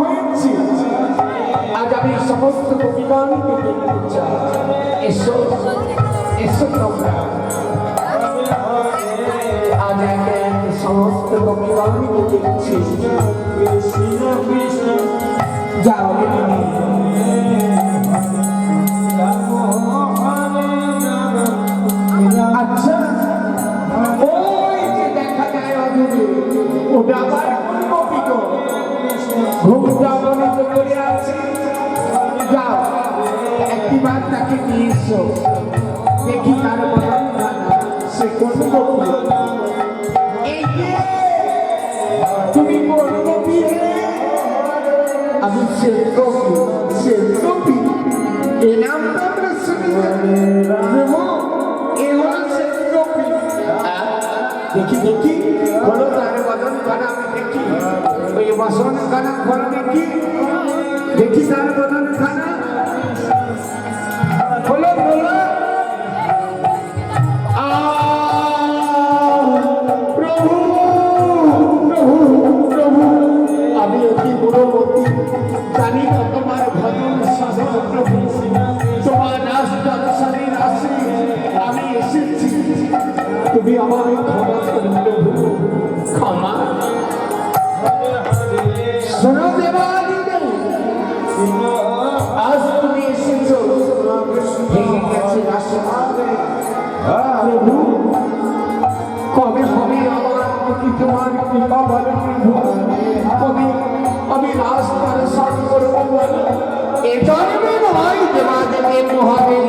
হয়েছে। আজ আমি সমস্ত কবিগণকে দেখতে চাই। এসো এসো তোমরা। সমস্ত কবিগণকে দেখছি যাও তাকে নিয়ে এসো দেখি তার বদল খানা সে কোন কপি এই যে তুমি কোন কপি হে আমি সে কপি সে কপি এ নাম তো আমরা শুনেছি দেবো এ হলো সে কপি দেখি দেখি হলো তার বদন খানা আমি তোমার কৃপা করব বলে এ জন্মে নয় দেবাদেবের মহাবে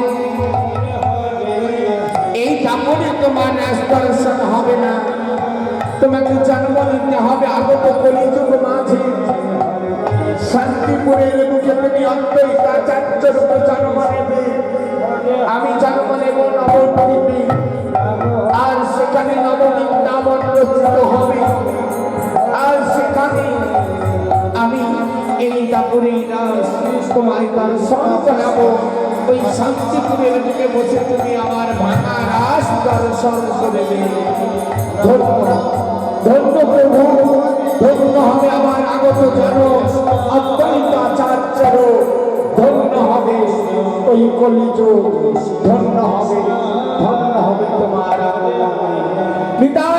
এই জামনে তোমার দর্শন হবে না তোমাকে জন্ম নিতে হবে আগত কলিযুগ মাঝে শান্তিপুরের মুখে তুমি অন্তরিকাচার্য রূপে জন্ম নেবে আমি নাম হবে। আর সেখানে আমি এই দাপুরে তোমার দর্শন করাবো ওই শান্তিপুরের দিকে বসে তুমি আমার ভাঙা রাস দর্শন করবে ধন্য প্রভু। ধন্য হবে আমার আগত জন অত্যন্ত আচার্যর। ধন্য হবে ওই কলিযুগ। ধন্য হবে ধন্য হবে তোমার বিদায়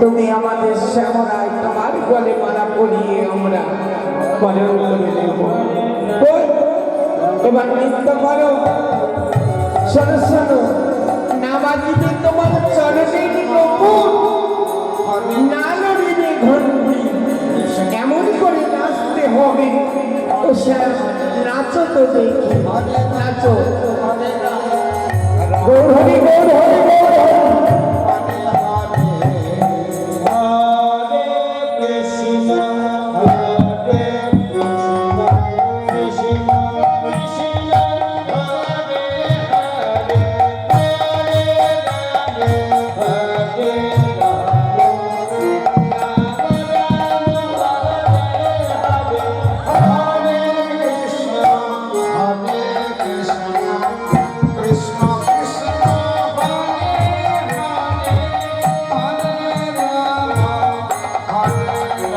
তুমি আমাদের শ্যামরায় তোমার গলে মালা পরিয়ে আমরা বরণ করে নেব এবার নৃত্য করো। শোনো শোনো। না বাজিবে তোমার চরণের নকুল না ঘন্টি। এমন করে নাচতে হবে? ও স্যার নাচো তো দেখি। নাচো। গৌর হরি গৌর হরি গৌর হরে।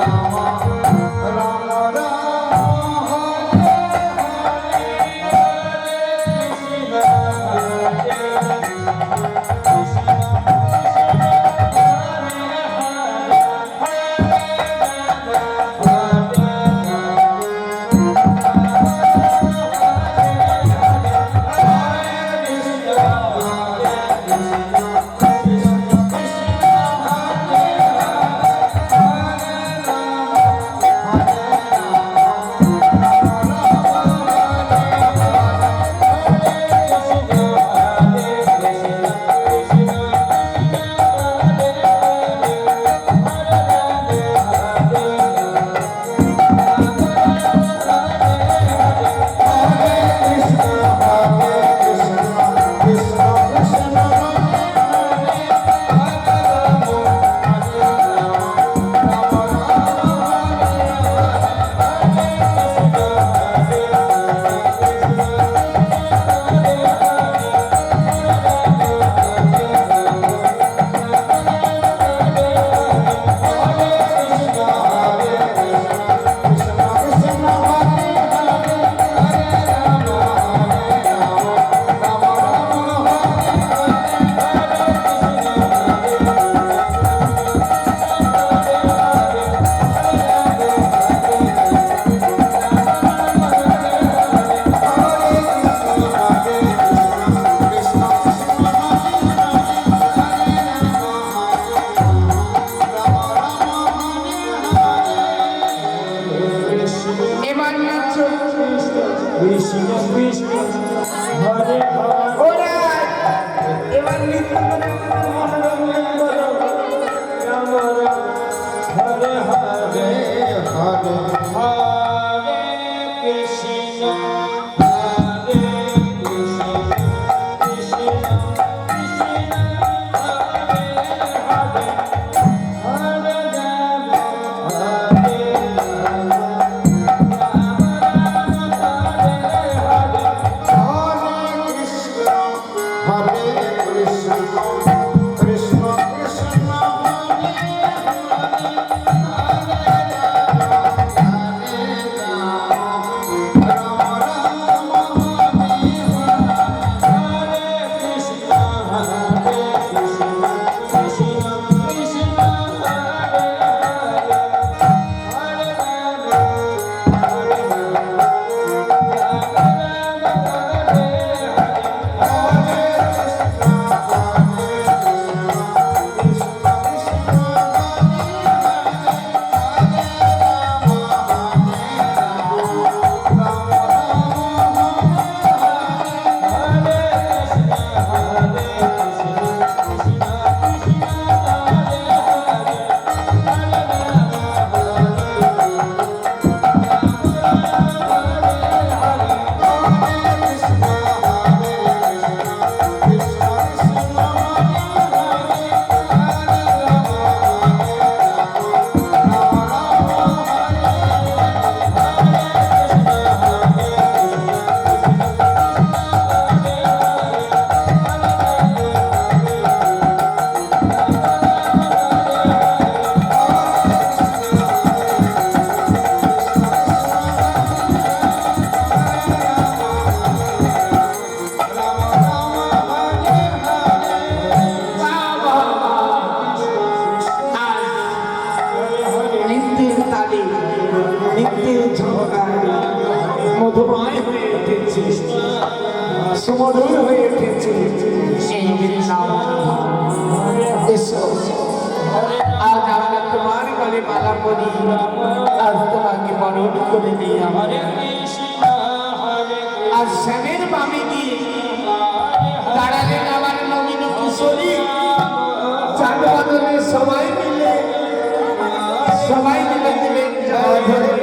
Mama. Hare Hare Hare Hare সুমধুর হয়ে উঠেছে। সেই নাম এসো। আজ আমরা তোমার গলে মালা করি আজ তোমাকে বরণ করে দিই আমার। আর শ্যামের বামে গিয়ে দাঁড়ালেন আমার নবীন কুশলী চার সবাই মিলে সবাই মিলে দিলেন জয়।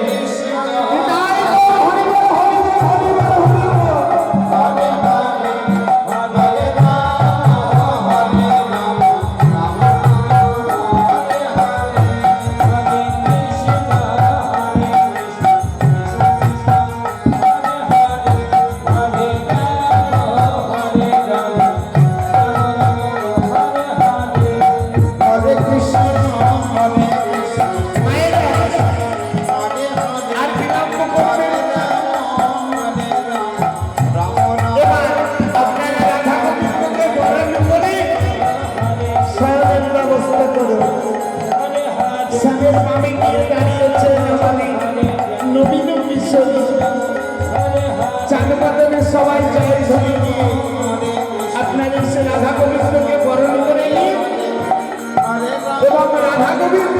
সবাই জয়ের সমিতি আপনাদের সে রাধা গোবিন্দকে বরণ করে নিন এবং রাধা গোবিন্দ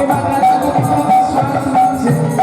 বরণ করেছে